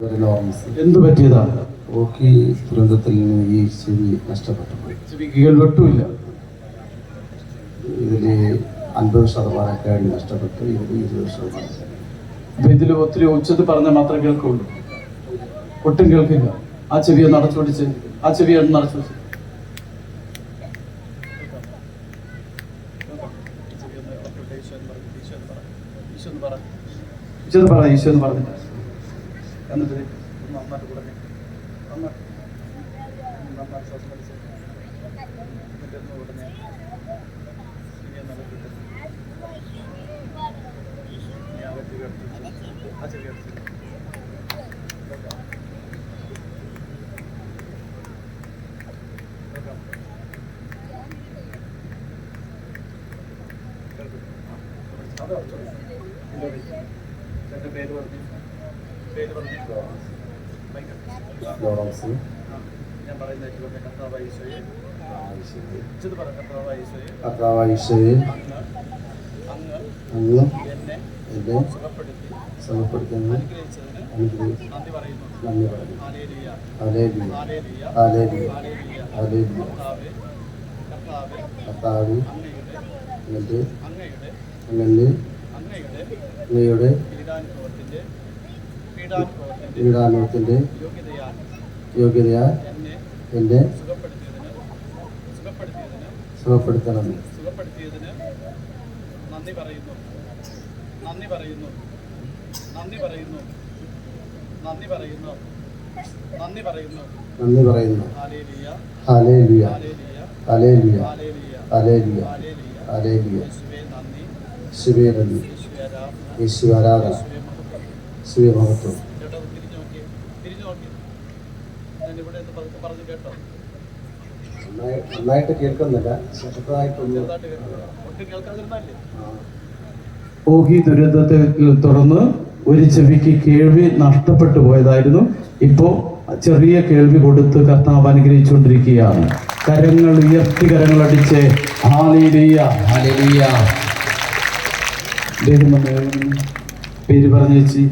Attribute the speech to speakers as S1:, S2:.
S1: Lawrence
S2: എന്തു പറ്റിയതാ?
S1: ഓക്കി ദുരന്തത്തിൽ ഈ ചെവി നഷ്ടപ്പെട്ടു പോയി
S2: ചെവിക്കുകൾ വെട്ടുമില്ല
S1: ഇതിൽ അൻപത് ശതമാനം കേൾവി നഷ്ടപ്പെട്ടു ഇതിൽ ഇരുപത് ശതമാനം.
S2: അപ്പൊ ഇതിൽ ഒത്തിരി ഉച്ചത്തിൽ പറഞ്ഞ മാത്രമേ കേൾക്കുള്ളൂ. ഒട്ടും കേൾക്കില്ല. ആ ചെവി ഒന്ന് അടച്ചു പിടിച്ച് ആ ചെവി ഒന്ന് അടച്ചു പിടിച്ച്. ഈശോ പറ ഈശോ എന്ന് ഒന്ന് നന്നായിട്ട് കൂടെ നന്നായിട്ട് ഒന്ന് ഉടനെ ഇനി ആ ചെവി അടച്ച് ആ. ചെവി പേര് പറഞ്ഞു. ഞാൻ പറയുന്നത്. കർത്താവായ ഈശോയെ ഉച്ചത്തിൽ പറ കർത്താവായ ഈശോയെ
S1: കർത്താവ് ഈശോയെ
S2: അങ്ങ് എന്നെ
S1: എന്നെ
S2: സുഖപ്പെടുത്തി
S1: സുഖപ്പെടുത്തുന്ന
S2: നന്ദി പറയുന്നു
S1: ഹല്ലേലൂയ
S2: ഹാലേലിയ
S1: ഹല്ലേലൂയ
S2: കർത്താവേ
S1: എന്നിട്ട്
S2: അങ്ങയുടെ അങ്ങയുടെ പീഡാനുഭവത്തിന്റെ യോഗ്യതയാ എന്റെ
S1: സുഖപ്പെടുത്തണം
S2: നന്ദി പറയുന്നു. നന്ദി പറയുന്നു. നന്ദി പറയുന്നു. നന്ദി പറയുന്നു. നന്ദി പറയുന്നു.
S1: നന്ദി പറയുന്നു.
S2: ഹാലേലിയ.
S1: ഹല്ലേലൂയ
S2: ഹാലേലിയ.
S1: ഹല്ലേലൂയ
S2: ഹാലേലിയ.
S1: ഹല്ലേലൂയ
S2: ഹാലേലിയ.
S1: ഹല്ലേലൂയ ശിവേ നന്ദി.
S2: യേശുവേ മഹത്വം കേട്ടോ.
S1: നന്നായിട്ട് കേൾക്കുന്നില്ല.
S2: ഓഹി ദുരന്തത്തെ തുടർന്ന് ഒരു ചെവിക്ക് കേൾവി നഷ്ടപ്പെട്ടു പോയതായിരുന്നു. ഇപ്പോ ചെറിയ കേൾവി കൊടുത്ത് കർത്താവ് അനുഗ്രഹിച്ചുകൊണ്ടിരിക്കുകയാണ്. കരങ്ങൾ ഉയർത്തി കരങ്ങൾ അടിച്ച് ഹാലേലിയ ഹാലേലിയ. പേര് പറഞ്ഞു ചേച്ചി